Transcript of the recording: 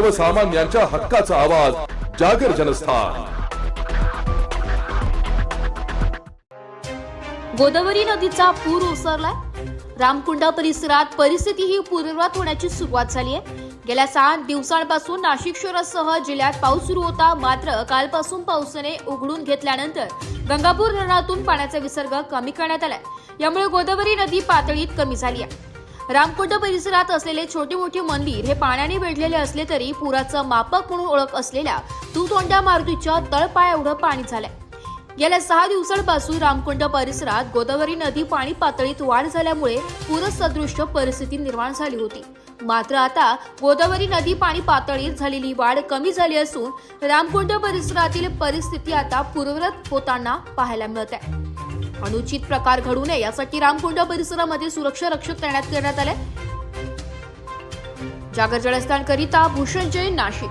सर्वसामान्यांच्या हक्काचा आवाज जागर जनस्थान. गोदावरी नदीचा पूर ओसरलाय. रामकुंडा परिसरात परिस्थिती ही पूर्ववत होण्याची सुरुवात झाली आहे. गेल्या सात दिवसांपासून नाशिक शहरासह जिल्ह्यात पाऊस सुरू होता. मात्र कालपासून पावसाने उघडून घेतल्यानंतर गंगापूर धरणातून पाण्याचा विसर्ग कमी करण्यात आलाय. यामुळे गोदावरी नदी पातळीत कमी झाली आहे. रामकुंड परिसरात असलेले छोटे मोठे मंदिर हे पाण्याने वेढलेले असले तरी पुराचं मापक म्हणून ओळख असलेल्या तूतोंड्या मारुतीच्या तळपाया एवढं पाणी झालंय. गेल्या सहा दिवसांपासून रामकुंड परिसरात गोदावरी नदी पाणी पातळीत वाढ झाल्यामुळे पूरसदृश्य परिस्थिती निर्माण झाली होती. मात्र आता गोदावरी नदी पाणी पातळीत झालेली वाढ कमी झाली असून रामकुंड परिसरातील परिस्थिती आता पूर्ववत होताना पाहायला मिळत आहे. अनुचित प्रकार घडू नये यासाठी रामकुंड परिसरामध्ये सुरक्षा रक्षक तैनात करण्यात आले. जागर जळस्थानकरिता भूषण जैन नाशिक.